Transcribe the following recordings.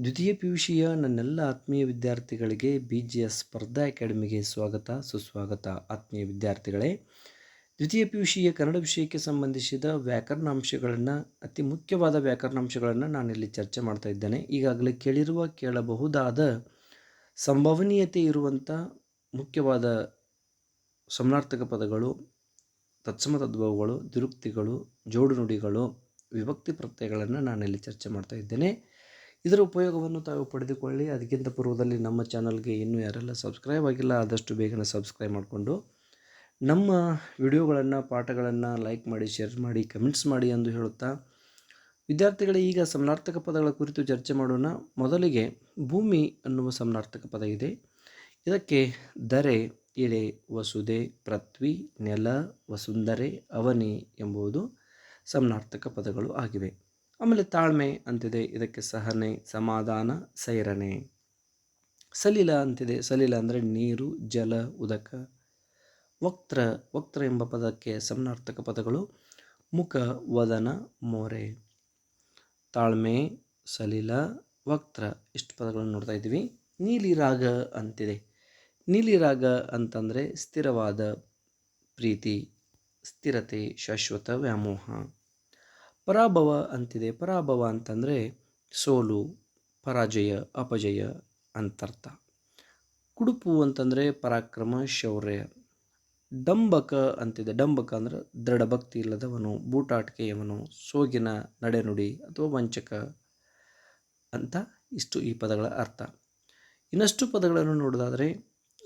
ದ್ವಿತೀಯ P U ಶಿಯ ನನ್ನೆಲ್ಲ ಆತ್ಮೀಯ ವಿದ್ಯಾರ್ಥಿಗಳಿಗೆ ಬಿ ಜಿ ಎಸ್ ಸ್ಪರ್ಧಾ ಅಕಾಡೆಮಿಗೆ ಸ್ವಾಗತ, ಸುಸ್ವಾಗತ. ಆತ್ಮೀಯ ವಿದ್ಯಾರ್ಥಿಗಳೇ, ದ್ವಿತೀಯ ಪಿ ಯು ಶಿಯ ಕನ್ನಡ ವಿಷಯಕ್ಕೆ ಸಂಬಂಧಿಸಿದ ವ್ಯಾಕರಣಾಂಶಗಳನ್ನು, ಅತಿ ಮುಖ್ಯವಾದ ವ್ಯಾಕರಣಾಂಶಗಳನ್ನು ನಾನಿಲ್ಲಿ ಚರ್ಚೆ ಮಾಡ್ತಾ ಇದ್ದೇನೆ. ಈಗಾಗಲೇ ಕೇಳಿರುವ, ಕೇಳಬಹುದಾದ ಸಂಭವನೀಯತೆ ಇರುವಂಥ ಮುಖ್ಯವಾದ ಸಮನಾರ್ಥಕ ಪದಗಳು, ತತ್ಸಮ ತದ್ಭವಗಳು ದುರುಕ್ತಿಗಳು ಜೋಡು ನುಡಿಗಳು ವಿಭಕ್ತಿ ಪ್ರತ್ಯಯಗಳನ್ನು ನಾನಿಲ್ಲಿ ಚರ್ಚೆ ಮಾಡ್ತಾ ಇದ್ದೇನೆ. ಇದರ ಉಪಯೋಗವನ್ನು ತಾವು ಪಡೆದುಕೊಳ್ಳಿ. ಅದಕ್ಕಿಂತ ಪೂರ್ವದಲ್ಲಿ ನಮ್ಮ ಚಾನಲ್ಗೆ ಇನ್ನೂ ಯಾರೆಲ್ಲ ಸಬ್ಸ್ಕ್ರೈಬ್ ಆಗಿಲ್ಲ, ಆದಷ್ಟು ಬೇಗನೆ ಸಬ್ಸ್ಕ್ರೈಬ್ ಮಾಡಿಕೊಂಡು ನಮ್ಮ ವಿಡಿಯೋಗಳನ್ನು, ಪಾಠಗಳನ್ನು ಲೈಕ್ ಮಾಡಿ, ಶೇರ್ ಮಾಡಿ, ಕಮೆಂಟ್ಸ್ ಮಾಡಿ ಎಂದು ಹೇಳುತ್ತಾ ವಿದ್ಯಾರ್ಥಿಗಳೇ, ಈಗ ಸಮನಾರ್ಥಕ ಪದಗಳ ಕುರಿತು ಚರ್ಚೆ ಮಾಡೋಣ. ಮೊದಲಿಗೆ ಭೂಮಿ ಅನ್ನುವ ಸಮನಾರ್ಥಕ ಪದ ಇದೆ. ಇದಕ್ಕೆ ದರೆ ಇಳೆ ವಸುದೆ, ಪೃಥ್ವಿ, ನೆಲ ವಸುಂದರೆ ಅವನಿ ಎಂಬುದು ಸಮನಾರ್ಥಕ ಪದಗಳು ಆಗಿವೆ. ಆಮೇಲೆ ತಾಳ್ಮೆ ಅಂತಿದೆ. ಇದಕ್ಕೆ ಸಹನೆ, ಸಮಾಧಾನ ಸೈರಣೆ ಸಲಿಲ ಅಂತಿದೆ. ಸಲಿಲ ಅಂದರೆ ನೀರು, ಜಲ, ಉದಕ. ವಕ್ತ್ರ ವಕ್ತ್ರ ಎಂಬ ಪದಕ್ಕೆ ಸಮನಾರ್ಥಕ ಪದಗಳು ಮುಖ, ವದನ, ಮೋರೆ. ತಾಳ್ಮೆ, ಸಲಿಲ, ವಕ್ತ್ರ ಇಷ್ಟು ಪದಗಳನ್ನು ನೋಡ್ತಾ ಇದ್ದೀವಿ. ನೀಲಿ ರಾಗ ಅಂತಿದೆ. ನೀಲಿ ರಾಗ ಅಂತಂದರೆ ಸ್ಥಿರವಾದ ಪ್ರೀತಿ, ಸ್ಥಿರತೆ, ಶಾಶ್ವತ ವ್ಯಾಮೋಹ. ಪರಾಭವ ಅಂತಿದೆ. ಪರಾಭವ ಅಂತಂದರೆ ಸೋಲು, ಪರಾಜಯ, ಅಪಜಯ ಅಂತರ್ಥ. ಕುಡುಪು ಅಂತಂದರೆ ಪರಾಕ್ರಮ, ಶೌರ್ಯ. ಡಂಬಕ ಅಂತಿದೆ. ಡಂಬಕ ಅಂದರೆ ದೃಢಭಕ್ತಿ ಇಲ್ಲದವನು, ಬೂಟಾಟಿಕೆಯವನು, ಸೋಗಿನ ನಡೆನುಡಿ ಅಥವಾ ವಂಚಕ ಅಂತ ಇಷ್ಟು ಈ ಪದಗಳ ಅರ್ಥ. ಇನ್ನಷ್ಟು ಪದಗಳನ್ನು ನೋಡೋದಾದರೆ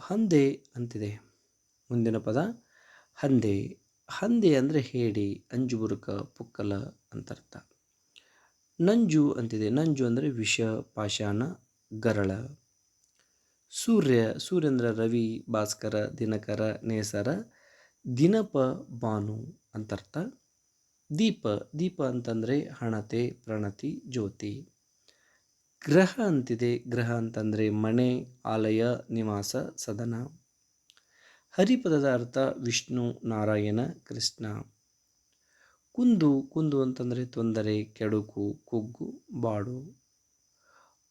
ಹಂದೆ ಅಂತಿದೆ. ಮುಂದಿನ ಪದ ಹಂದೆ. ಹಂದೆ ಅಂದರೆ ಹೇಡಿ ಅಂಜುಬುರುಕ ಪುಕ್ಕಲ ಅಂತರ್ಥ. ನಂಜು ಅಂತಿದೆ. ನಂಜು ಅಂದರೆ ವಿಷ, ಪಾಷಾಣ, ಗರಳ. ಸೂರ್ಯ ಸೂರ್ಯ ಅಂದರೆ ರವಿ, ಭಾಸ್ಕರ, ದಿನಕರ, ನೇಸರ, ದಿನಪ ಬಾನು ಅಂತರ್ಥ. ದೀಪ ದೀಪ ಅಂತಂದರೆ ಹಣತೆ, ಪ್ರಣತಿ, ಜ್ಯೋತಿ. ಗ್ರಹ ಅಂತಿದೆ. ಗ್ರಹ ಅಂತಂದರೆ ಮನೆ, ಆಲಯ, ನಿವಾಸ, ಸದನ. ಹರಿಪದದ ಅರ್ಥ ವಿಷ್ಣು, ನಾರಾಯಣ, ಕೃಷ್ಣ. ಕುಂದು ಕುಂದು ಅಂತಂದರೆ ತೊಂದರೆ, ಕೆಡುಕು, ಕುಗ್ಗು, ಬಾಡು.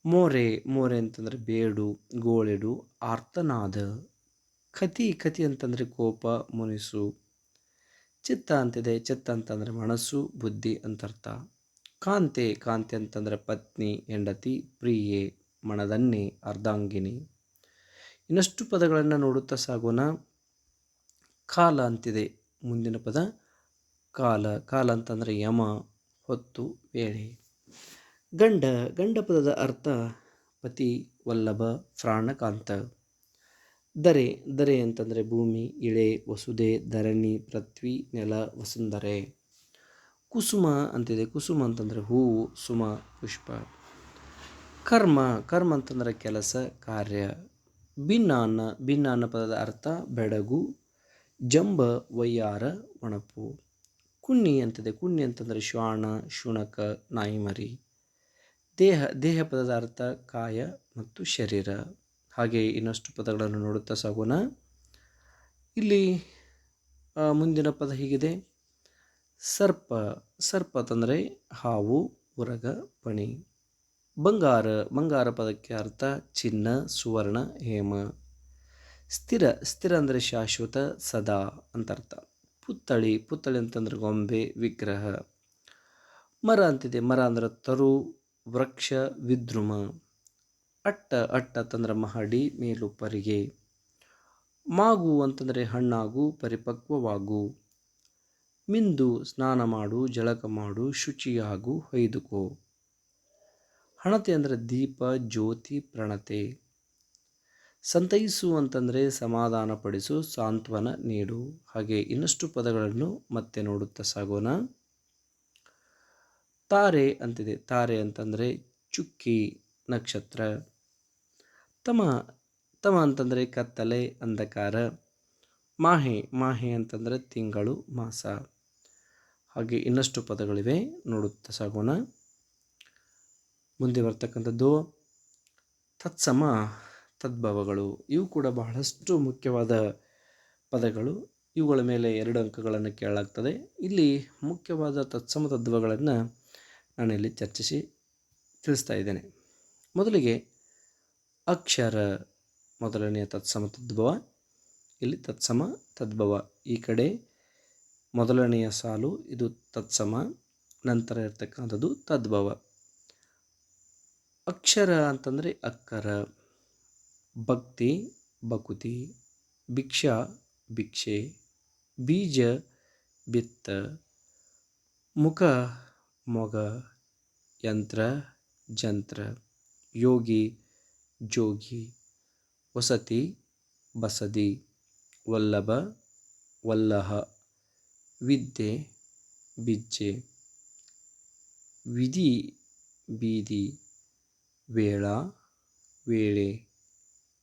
ಮೋರೆ ಮೋರೆ ಅಂತಂದರೆ ಬೇಡು, ಗೋಳೆಡು, ಆರ್ತನಾದ. ಕತಿ ಕತಿ ಅಂತಂದರೆ ಕೋಪ, ಮುನಿಸು. ಚಿತ್ತ ಅಂತಿದೆ, ಚಿತ್ತ ಅಂತಂದರೆ ಮನಸ್ಸು, ಬುದ್ಧಿ ಅಂತರ್ಥ. ಕಾಂತೆ ಕಾಂತೆ ಅಂತಂದರೆ ಪತ್ನಿ, ಹೆಂಡತಿ, ಪ್ರಿಯೆ, ಮಣದನ್ನೆ, ಅರ್ಧಾಂಗಿನಿ. ಇನ್ನಷ್ಟು ಪದಗಳನ್ನು ನೋಡುತ್ತಾ ಸಾಗೋಣ. ಕಾಲ ಅಂತಿದೆ ಮುಂದಿನ ಪದ. ಕಾಲ ಕಾಲ ಅಂತಂದರೆ ಯಮ, ಹೊತ್ತು, ವೇಳೆ. ಗಂಡ ಗಂಡ ಪದದ ಅರ್ಥ ಪತಿ, ವಲ್ಲಭ ಪ್ರಾಣಕಾಂತ ದರೆ ದರೆ ಅಂತಂದರೆ ಭೂಮಿ, ಇಳೆ, ವಸುದೆ, ಧರಣಿ, ಪೃಥ್ವಿ, ನೆಲ, ವಸುಂಧರೆ. ಕುಸುಮ ಅಂತಿದೆ. ಕುಸುಮ ಅಂತಂದರೆ ಹೂವು, ಸುಮ, ಪುಷ್ಪ. ಕರ್ಮ ಕರ್ಮ ಅಂತಂದರೆ ಕೆಲಸ, ಕಾರ್ಯ. ಭಿನ್ನಾನ್ನ ಭಿನ್ನಾನ್ನ ಪದದ ಅರ್ಥ ಬೆಡಗು ಜಂಬ ವಯ್ಯಾರ ಒಣಪು ಕುನ್ನಿ ಅಂತದೆ ಕುನ್ನಿ ಅಂತಂದರೆ ಶ್ವಾನ ಶುಣಕ, ನಾಯಿಮರಿ. ದೇಹ ದೇಹ ಪದದ ಅರ್ಥ ಕಾಯ ಮತ್ತು ಶರೀರ. ಹಾಗೆ ಇನ್ನಷ್ಟು ಪದಗಳನ್ನು ನೋಡುತ್ತಾ ಸಾಗೋಣ. ಇಲ್ಲಿ ಮುಂದಿನ ಪದ ಹೀಗಿದೆ. ಸರ್ಪ ಸರ್ಪ ತಂದರೆ ಹಾವು, ಉರಗ, ಪಣಿ. ಬಂಗಾರ ಬಂಗಾರ ಪದಕ್ಕೆ ಅರ್ಥ ಚಿನ್ನ, ಸುವರ್ಣ, ಹೇಮ. ಸ್ಥಿರ ಸ್ಥಿರ ಅಂದರೆ ಶಾಶ್ವತ, ಸದಾ ಅಂತ ಅರ್ಥ. ಪುತ್ತಳಿ ಪುತ್ತಳಿ ಅಂತಂದ್ರೆ ಗೊಂಬೆ, ವಿಗ್ರಹ. ಮರ ಅಂತಿದೆ, ಮರ ಅಂದ್ರೆ ತರು, ವೃಕ್ಷ, ವಿದ್ರುಮ. ಅಟ್ಟ ಅಟ್ಟ ಅಂತಂದ್ರೆ ಮಹಡಿ ಮೇಲುಪ್ಪರಿಗೆ ಮಾಗು ಅಂತಂದರೆ ಹಣ್ಣಾಗು, ಪರಿಪಕ್ವವಾಗು. ಮಿಂದು ಸ್ನಾನ ಮಾಡು, ಜಳಕ ಮಾಡು, ಶುಚಿಯಾಗು, ಹೊಯ್ದುಕೋ. ಹಣತೆ ಅಂದರೆ ದೀಪ, ಜ್ಯೋತಿ, ಪ್ರಣತೆ. ಸಂತೈಸು ಅಂತಂದರೆ ಸಮಾಧಾನ ಪಡಿಸು ಸಾಂತ್ವನ ನೀಡು. ಹಾಗೆ ಇನ್ನಷ್ಟು ಪದಗಳನ್ನು ಮತ್ತೆ ನೋಡುತ್ತಾ ಸಾಗೋಣ. ತಾರೆ ಅಂತಿದೆ. ತಾರೆ ಅಂತಂದರೆ ಚುಕ್ಕಿ, ನಕ್ಷತ್ರ. ತಮ ತಮ ಅಂತಂದರೆ ಕತ್ತಲೆ, ಅಂಧಕಾರ. ಮಾಹೆ ಮಾಹೆ ಅಂತಂದರೆ ತಿಂಗಳು, ಮಾಸ. ಹಾಗೆ ಇನ್ನಷ್ಟು ಪದಗಳಿವೆ ನೋಡುತ್ತಾ ಸಾಗೋಣ. ಮುಂದೆ ಬರ್ತಕ್ಕಂಥದ್ದು ತತ್ಸಮ. ತದ್ಭವಗಳು, ಇವು ಕೂಡ ಬಹಳಷ್ಟು ಮುಖ್ಯವಾದ ಪದಗಳು. ಇವುಗಳ ಮೇಲೆ ಎರಡು ಅಂಕಗಳನ್ನು ಕೇಳಲಾಗ್ತದೆ. ಇಲ್ಲಿ ಮುಖ್ಯವಾದ ತತ್ಸಮ ತದ್ಭವಗಳನ್ನು ನಾನಿಲ್ಲಿ ಚರ್ಚಿಸಿ ತಿಳಿಸ್ತಾ ಇದ್ದೇನೆ. ಮೊದಲಿಗೆ ಅಕ್ಷರ ಮೊದಲನೆಯ ತತ್ಸಮ ತದ್ಭವ, ಇಲ್ಲಿ ತತ್ಸಮ ತದ್ಭವ. ಈ ಕಡೆ ಮೊದಲನೆಯ ಸಾಲು, ಇದು ತತ್ಸಮ, ನಂತರ ಇರತಕ್ಕಂಥದ್ದು ತದ್ಭವ. ಅಕ್ಷರ ಅಂತಂದರೆ ಅಕ್ಕರ. ಭಕ್ತಿ, ಭಕುತಿ, ಭಿಕ್ಷಾ, ಭಿಕ್ಷೆ, ಬೀಜ, ಬಿತ್ತ, ಮುಖ, ಮೊಗ, ಯಂತ್ರ, ಜಂತ್ರ, ಯೋಗಿ, ಜೋಗಿ, ವಸತಿ, ಬಸದಿ, ವಲ್ಲಭ, ವಲ್ಲಹ, ವಿದ್ಯೆ, ಬಿಜ್ಜೆ, ವಿಧಿ, ಬೀದಿ, ವೇಳಾ, ವೇಳೆ.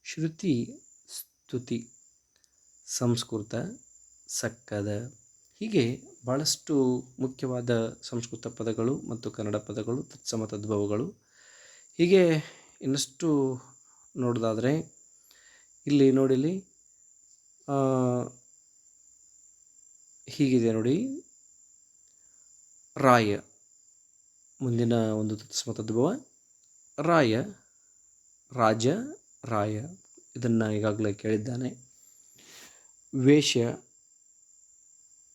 ಶ್ರುತಿ ಸ್ತುತಿ, ಸಂಸ್ಕೃತ ಸಕ್ಕದ. ಹೀಗೆ ಭಾಳಷ್ಟು ಮುಖ್ಯವಾದ ಸಂಸ್ಕೃತ ಪದಗಳು ಮತ್ತು ಕನ್ನಡ ಪದಗಳು, ತತ್ಸಮ ತದ್ಭವಗಳು. ಹೀಗೆ ಇನ್ನಷ್ಟು ನೋಡೋದಾದರೆ, ಇಲ್ಲಿ ನೋಡಿಲಿ ಹೀಗಿದೆ ನೋಡಿ. ರಾಯ, ಮುಂದಿನ ಒಂದು ತತ್ಸಮ ತದ್ಭವ. ರಾಯ, ರಾಜ ರಾಯ ಇದನ್ನು ಈಗಾಗಲೇ ಕೇಳಿದ್ದಾನೆ. ವೇಷ,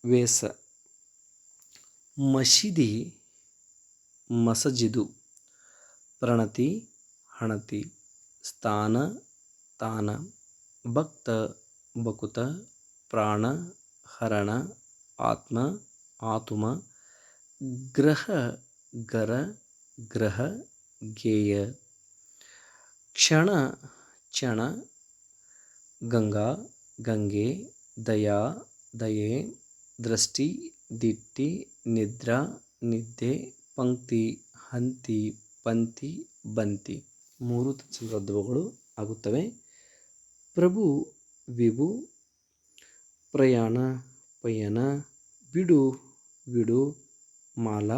ವೇಸ, ಮಸೀದಿ, ಮಸಜಿದು, ಪ್ರಣತಿ, ಹಣತಿ, ಸ್ಥಾನ, ತಾನ, ಭಕ್ತ, ಬಕುತ, ಪ್ರಾಣ, ಹರಣ, ಆತ್ಮ, ಆತುಮ, ಗ್ರಹ, ಗರ, ಗ್ರಹ, ಗೇಯ, ಕ್ಷಣ ಚಣ, ಗಂಗಾ, ಗಂಗೆ, ದಯಾ, ದಯೆ, ದೃಷ್ಟಿ, ದಿಟ್ಟಿ, ನಿದ್ರಾ, ನಿದ್ದೆ, ಪಂಕ್ತಿ, ಹಂತಿ, ಪಂತಿ, ಬಂತಿ. ಮೂರು ಸಂದರ್ಭಗಳು ಆಗುತ್ತವೆ. ಪ್ರಭು, ವಿಭು, ಪ್ರಯಾಣ, ಪಯಣ, ಬಿಡು ಬಿಡು ಮಾಲ,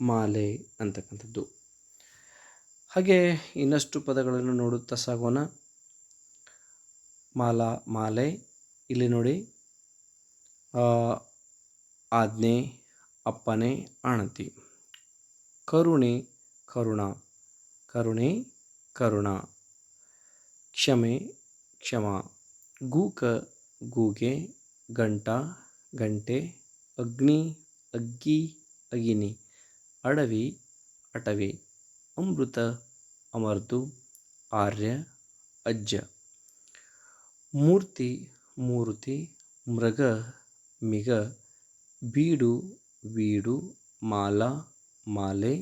ಮಾಲೆ ಅಂತಕ್ಕಂಥದ್ದು. ಹಾಗೆ ಇನ್ನಷ್ಟು ಪದಗಳನ್ನು ನೋಡುತ್ತಾ ಸಾಗೋಣ. ಮಾಲಾ, ಮಾಲೆ. ಇಲ್ಲಿ ನೋಡಿ. ಆಜ್ಞೆ ಅಪ್ಪನೆ ಆಣತಿ. ಕರುಣೆ, ಕರುಣ. ಕರುಣೆ, ಕರುಣ. ಕ್ಷಮೆ, ಕ್ಷಮ. ಗೂಕ, ಗೂಗೆ. ಗಂಟ, ಗಂಟೆ. ಅಗ್ನಿ, ಅಗ್ಗಿ, ಅಗಿನಿ. ಅಡವಿ, ಅಟವಿ. ಅಮೃತ, ಅಮರ್ತು, ಆರ್ಯ ಅಜ್ಜ ಮೂರ್ತಿ ಮೂರ್ತಿ, ಮೃಗ, ಮಿಗ, ಬೀಡು, ವೀಡು, ಮಾಲ, ಮಾಲೆ,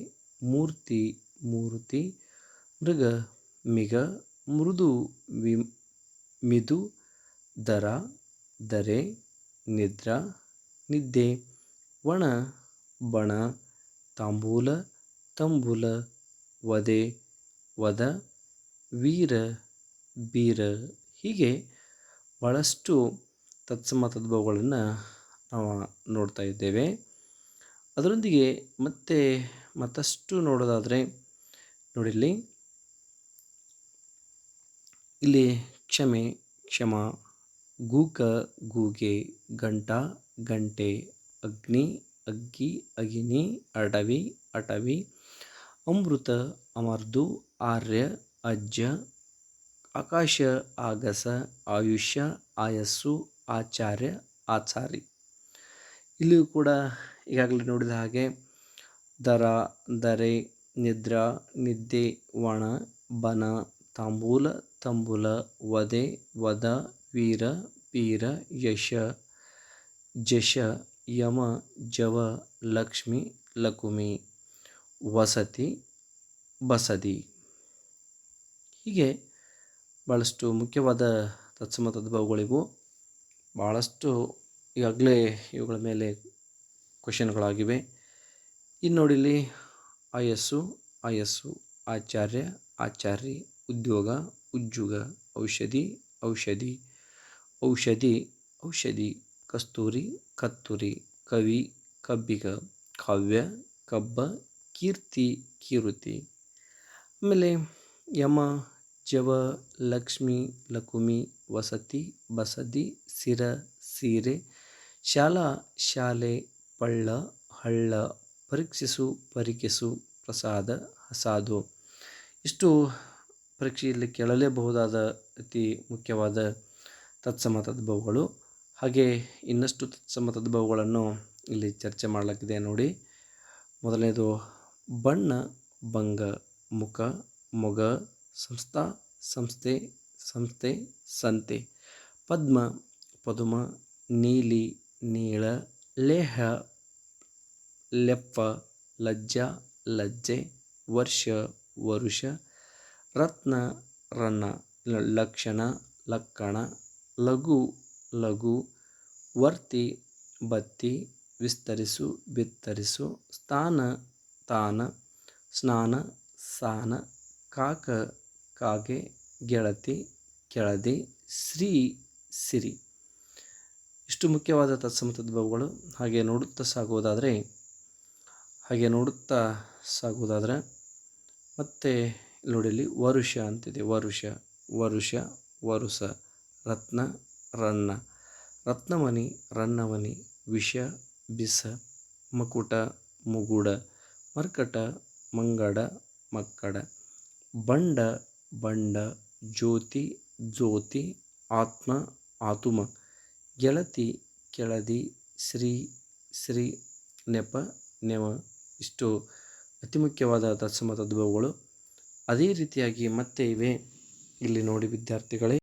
ಮೂರ್ತಿ ಮೂರ್ತಿ, ಮೃಗ, ಮಿಗ, ಮೃದು ವಿ ಮಿದು, ದರ, ದರೆ, ನಿದ್ರ, ನಿದ್ದೆ ಒಣ ಬಣ, ತಾಂಬೂಲ, ತಂಬುಲ ವದೆ ವದ ವೀರ, ಬೀರ ಹೀಗೆ ಭಾಳಷ್ಟು ತತ್ಸಮ ತದ್ಭವಗಳನ್ನು ನಾವು ನೋಡ್ತಾ ಇದ್ದೇವೆ. ಅದರೊಂದಿಗೆ ಮತ್ತೆ ಮತ್ತಷ್ಟು ನೋಡೋದಾದರೆ ನೋಡಿಲ್ಲಿ. ಇಲ್ಲಿ ಕ್ಷಮೆ, ಕ್ಷಮ, ಗೂಕ, ಗೂಗೆ, ಗಂಟ, ಗಂಟೆ, ಅಗ್ನಿ, ಅಗ್ಗಿ, ಅಗಿನಿ, ಅಡವಿ, ಅಟವಿ ಅಮೃತ, ಅಮರ್ದು, ಆರ್ಯ, ಅಜ್ಜ, ಆಕಾಶ, ಆಗಸ, ಆಯುಷ್ಯ, ಆಯಸ್ಸು, ಆಚಾರ್ಯ, ಆಚಾರಿ. ಇಲ್ಲಿಯೂ ಕೂಡ ಈಗಾಗಲೇ ನೋಡಿದ ಹಾಗೆ ದರ, ದರೆ, ನಿದ್ರಾ, ನಿದ್ದೆ, ವಣ, ಬನ, ತಾಂಬೂಲ, ತಂಬುಲ ವದೆ ವದ ವೀರ, ಪೀರ, ಯಶ, ಜಶ, ಯಮ, ಜವ, ಲಕ್ಷ್ಮಿ, ಲಕುಮಿ. ವಸತಿ, ಬಸದಿ. ಹೀಗೆ ಭಾಳಷ್ಟು ಮುಖ್ಯವಾದ ತತ್ಸಮ ತದ್ಭವಗಳಿವು ಭಾಳಷ್ಟು ಈಗಾಗಲೇ ಇವುಗಳ ಮೇಲೆ ಕ್ವಶನ್ಗಳಾಗಿವೆ ಇನ್ನು ನೋಡಿಲಿ ಆಯಸ್ಸು ಆಯಸ್ಸು, ಆಚಾರ್ಯ ಆಚಾರ್ಯ ಉದ್ಯೋಗ, ಉಜ್ಜುಗ, ಔಷಧಿ ಔಷಧಿ ಔಷಧಿ ಔಷಧಿ, ಕಸ್ತೂರಿ, ಕತ್ತೂರಿ, ಕವಿ, ಕಬ್ಬಿಗ, ಕಾವ್ಯ, ಕಬ್ಬ ಕೀರ್ತಿ ಕೀರುತಿ. ಆಮೇಲೆ ಯಮ, ಜವ, ಲಕ್ಷ್ಮಿ, ಲಕುಮಿ, ವಸತಿ, ಬಸದಿ, ಸಿರ, ಸೀರೆ, ಶಾಲಾ, ಶಾಲೆ, ಪಳ್ಳ, ಹಳ್ಳ, ಪರೀಕ್ಷಿಸು ಪರೀಕ್ಷಿಸು, ಪ್ರಸಾದ, ಹಸಾದು. ಇಷ್ಟು ಪರೀಕ್ಷೆಯಲ್ಲಿ ಕೇಳಲೇಬಹುದಾದ ಅತಿ ಮುಖ್ಯವಾದ ತತ್ಸಮ ತದ್ಭವಗಳು ಹಾಗೆ ಇನ್ನಷ್ಟು ತತ್ಸಮ ತದ್ಭವಗಳನ್ನು ಇಲ್ಲಿ ಚರ್ಚೆ ಮಾಡಲಾಗಿದೆ ನೋಡಿ. ಮೊದಲನೇದು ಬಣ್ಣ, ಭಂಗ, ಮುಖ, ಮೊಗ, ಸಂಸ್ಥಾ, ಸಂಸ್ಥೆ ಸಂಸ್ಥೆ, ಸಂತೆ. ಪದ್ಮ, ಪದುಮ, ನೀಲಿ, ನೀಳ, ಲೇಹ, ಲೆಪ್ಪ, ಲಜ್ಜ, ಲಜ್ಜೆ, ವರ್ಷ, ವರುಷ, ರತ್ನ, ರನ್ನ ಲಕ್ಷಣ, ಲಕ್ಕಣ, ಲಘು ಲಘು, ವರ್ತಿ, ಬತ್ತಿ, ವಿಸ್ತರಿಸು, ಬಿತ್ತರಿಸು, ಸ್ಥಾನ ತಾನ, ಸ್ನಾನ, ಸಾನ, ಕಾಕ, ಕಾಗೆ, ಗೆಳತಿ, ಕೆಳದಿ ಶ್ರೀ ಸಿರಿ. ಇಷ್ಟು ಮುಖ್ಯವಾದ ತತ್ಸಮ ತದ್ಭವಗಳು ಹಾಗೆ ನೋಡುತ್ತಾ ಸಾಗುವುದಾದರೆ, ಹಾಗೆ ನೋಡುತ್ತಾ ಸಾಗುವುದಾದರೆ, ಮತ್ತೆ ನೋಡಿ ಇಲ್ಲಿ ವರುಷ ಅಂತಿದೆ. ವರುಷ ವರುಷ ವರುಷ ರತ್ನ, ರನ್ನ. ರತ್ನಮನಿ, ರನ್ನಮನಿ, ವಿಷ, ಬಿಸ, ಮಕುಟ, ಮುಗುಡ ಮರ್ಕಟ, ಮಂಗಡ, ಮಕ್ಕಡ, ಬಂಡ ಬಂಡ, ಜ್ಯೋತಿ ಜ್ಯೋತಿ, ಆತ್ಮ, ಆತುಮ, ಗೆಳತಿ, ಕೆಳದಿ ಶ್ರೀ ಶ್ರೀ ನೆಪ ನೆವ ಇಷ್ಟು ಅತಿ ಮುಖ್ಯವಾದ ತತ್ಸಮ ತದ್ಭವಗಳು. ಅದೇ ರೀತಿಯಾಗಿ ಮತ್ತೆ ಇವೆ. ಇಲ್ಲಿ ನೋಡಿ ವಿದ್ಯಾರ್ಥಿಗಳೇ